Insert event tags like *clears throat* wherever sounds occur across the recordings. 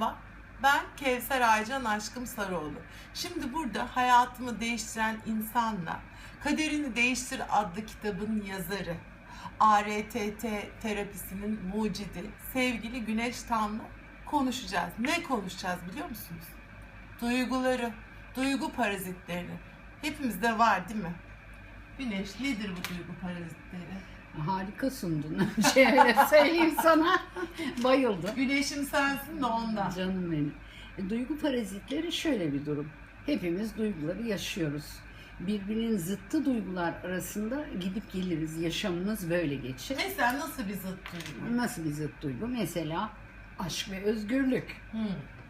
Merhaba, ben Kevser Aycan Aşkım Sarıoğlu. Şimdi burada hayatımı değiştiren insanla Kaderini Değiştir adlı kitabın yazarı, ARTT terapisinin mucidi sevgili Güneş Tan'la konuşacağız. Ne konuşacağız biliyor musunuz? Duyguları, duygu parazitlerini. Hepimizde var değil mi? Güneş nedir bu duygu parazitleri? Harika sundun. *laughs* Şöyle söyleyeyim sana. Bayıldım. Güneşim sensin de ondan. Canım benim. E, Duygu parazitleri şöyle bir durum. Hepimiz duyguları yaşıyoruz. Birbirinin zıttı duygular arasında gidip geliriz. Yaşamımız böyle geçer. Mesela nasıl bir zıt duygu? Nasıl bir zıt duygu? Mesela aşk ve özgürlük. Hmm.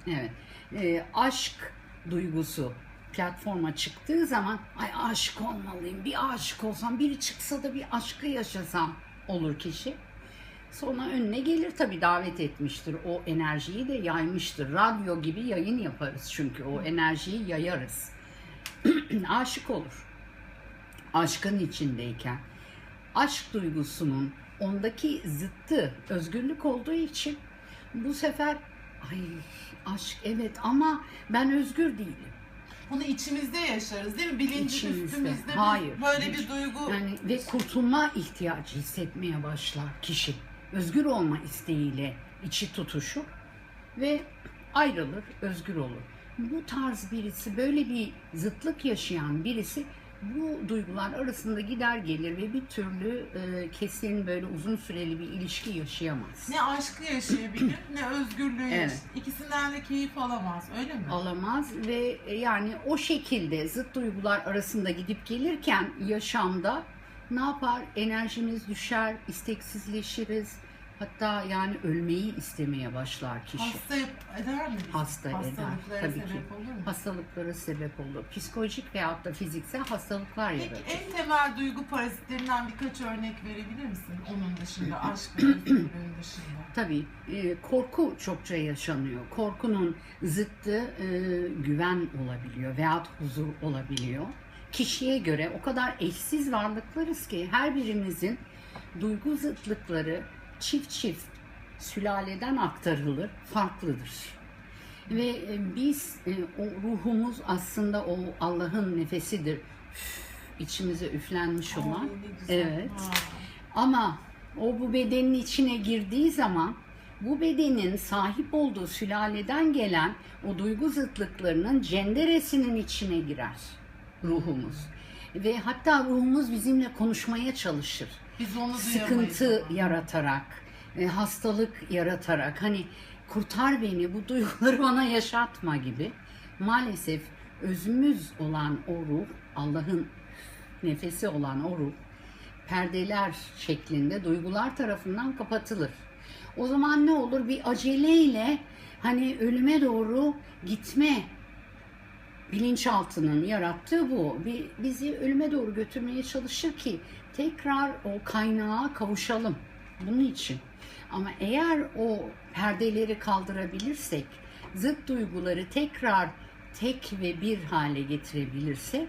Evet. E, aşk duygusu platforma çıktığı zaman ay aşık olmalıyım. Bir aşık olsam, biri çıksa da bir aşkı yaşasam olur kişi. Sonra önüne gelir tabii davet etmiştir. O enerjiyi de yaymıştır. Radyo gibi yayın yaparız çünkü o enerjiyi yayarız. *clears throat* aşık olur. Aşkın içindeyken. Aşk duygusunun ondaki zıttı özgürlük olduğu için bu sefer ay aşk evet ama ben özgür değilim. Bunu içimizde yaşarız değil mi? Bilinci İçimizde. üstümüzde bir- Hayır. böyle Hiç. bir duygu. Yani ve kurtulma ihtiyacı hissetmeye başlar kişi. Özgür olma isteğiyle içi tutuşur ve ayrılır, özgür olur. Bu tarz birisi, böyle bir zıtlık yaşayan birisi bu duygular arasında gider gelir ve bir türlü e, kesin böyle uzun süreli bir ilişki yaşayamaz. Ne aşkı yaşayabilir ne özgürlüğü Evet. yaşayabilir. İkisinden de keyif alamaz öyle mi? alamaz ve e, yani o şekilde zıt duygular arasında gidip gelirken yaşamda ne yapar? Enerjimiz düşer, isteksizleşiriz. Hatta yani ölmeyi istemeye başlar kişi. Hasta eder mi? Hasta eder, Hastalıklara tabii sebep ki. olur mu? Hastalıklara sebep olur. Psikolojik veyahut da fiziksel hastalıklar Peki yaratır. en temel duygu parazitlerinden birkaç örnek verebilir misin? Onun dışında, aşk ve dışında. *clears throat* Tabii e, korku çokça yaşanıyor. Korkunun zıttı e, güven olabiliyor veyahut huzur olabiliyor. Kişiye göre o kadar eşsiz varlıklarız ki her birimizin duygu zıtlıkları çift çift sülaleden aktarılır, farklıdır. Ve e, biz e, o ruhumuz aslında o Allah'ın nefesidir. Üf, içimize üflenmiş olan. Ay. Evet. Ha. Ama o bu bedenin içine girdiği zaman bu bedenin sahip olduğu sülaleden gelen o duygu zıtlıklarının cenderesinin içine girer ruhumuz. Ve hatta ruhumuz bizimle konuşmaya çalışır. Biz onu. Sıkıntı yaratarak, e, hastalık yaratarak hani kurtar beni bu duyguları *laughs* bana yaşatma gibi. Maalesef özümüz olan o ruh, Allah'ın nefesi olan o ruh perdeler şeklinde duygular tarafından kapatılır. O zaman ne olur? Bir aceleyle hani ölüme doğru gitme bilinçaltının yarattığı bu. Bizi ölüme doğru götürmeye çalışır ki tekrar o kaynağa kavuşalım. Bunun için. Ama eğer o perdeleri kaldırabilirsek, zıt duyguları tekrar tek ve bir hale getirebilirsek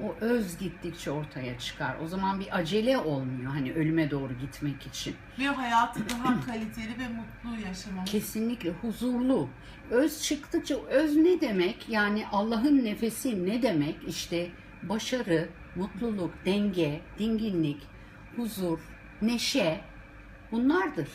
o öz gittikçe ortaya çıkar. O zaman bir acele olmuyor hani ölüme doğru gitmek için. Ve hayatı daha *clears throat* kaliteli ve mutlu yaşamamız. Kesinlikle huzurlu. Öz çıktıkça öz ne demek? Yani Allah'ın nefesi ne demek? İşte başarı, mutluluk, denge, dinginlik, huzur, neşe bunlardır.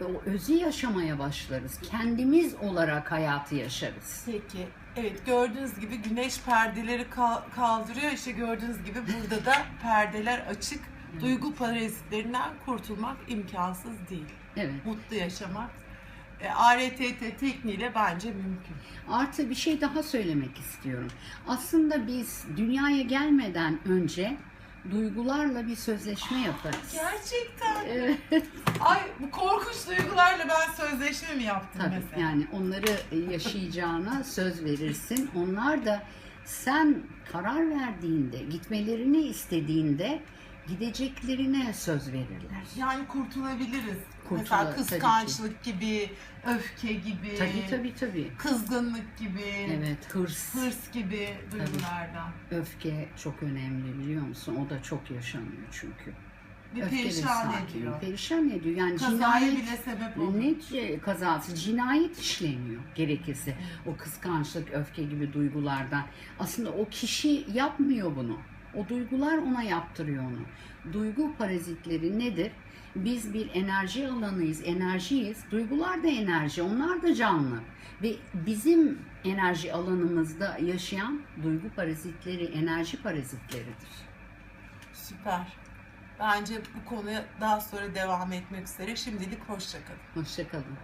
O özü yaşamaya başlarız. Kendimiz olarak hayatı yaşarız. Peki. Evet gördüğünüz gibi güneş perdeleri kal- kaldırıyor. İşte gördüğünüz gibi burada da perdeler açık. Duygu parazitlerinden kurtulmak imkansız değil. Evet. Mutlu yaşamak e, ARTT tekniğiyle bence mümkün. Artı bir şey daha söylemek istiyorum. Aslında biz dünyaya gelmeden önce duygularla bir sözleşme yaparız. Gerçekten. Evet. Ay bu korkunç ben sözleşme mi yaptım Tabii mesela? yani onları yaşayacağına söz verirsin. Onlar da sen karar verdiğinde, gitmelerini istediğinde gideceklerine söz verirler. Yani kurtulabiliriz. Kurtula- Mesela tabii kıskançlık gibi, öfke gibi, Tabii tabii tabii. kızgınlık gibi, Evet, hırs, hırs gibi duygulardan. öfke çok önemli biliyor musun? O da çok yaşanıyor çünkü. Ve öfke ve perişan sakinliği ediyor. perişan ediyor. Yani Kazaya cinayet bile sebep oluyor. ne c- kazası cinayet işleniyor gerekirse. O kıskançlık, öfke gibi duygulardan. Aslında o kişi yapmıyor bunu. O duygular ona yaptırıyor onu. Duygu parazitleri nedir? Biz bir enerji alanıyız, enerjiyiz. Duygular da enerji, onlar da canlı. Ve bizim enerji alanımızda yaşayan duygu parazitleri, enerji parazitleridir. Süper. Bence bu konuya daha sonra devam etmek üzere. Şimdilik hoşçakalın. Hoşçakalın.